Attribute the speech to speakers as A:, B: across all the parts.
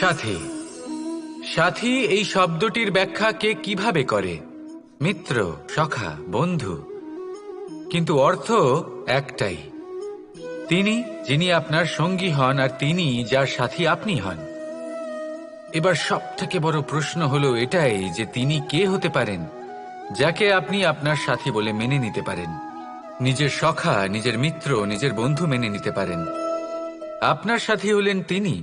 A: সাথী। সাথী, এই শব্দটির ব্যাখ্যা কে কীভাবে করে? মিত্র, সখা, বন্ধু। কিন্তু অর্থ একটাই। তিনি, যিনি আপনার সঙ্গী হন, আর তিনি যার সাথী আপনি হন। এবার সব থেকে বড় প্রশ্ন হলো এটাই যে তিনি কে হতে পারেন, যাকে আপনি আপনার সাথী বলে মেনে নিতে পারেন। নিজের সখা, নিজের মিত্র, নিজের বন্ধু মেনে নিতে পারেন। আপনার সাথী হলেন তিনি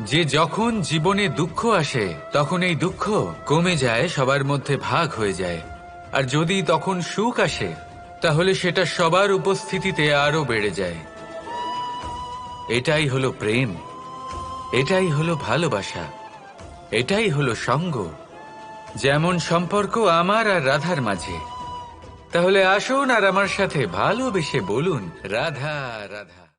A: যে যখন জীবনে দুঃখ আসে, তখন এই দুঃখ কমে যায়, সবার মধ্যে ভাগ হয়ে যায়। আর যদি তখন সুখ আসে, তাহলে সেটা সবার উপস্থিতিতে আরও বেড়ে যায়। এটাই হলো প্রেম। এটাই হলো ভালোবাসা। এটাই হলো সঙ্গ। যেমন সম্পর্ক আমার আর রাধার মাঝে। তাহলে আসুন আর আমার সাথে ভালোবেসে বলুন, রাধা রাধা।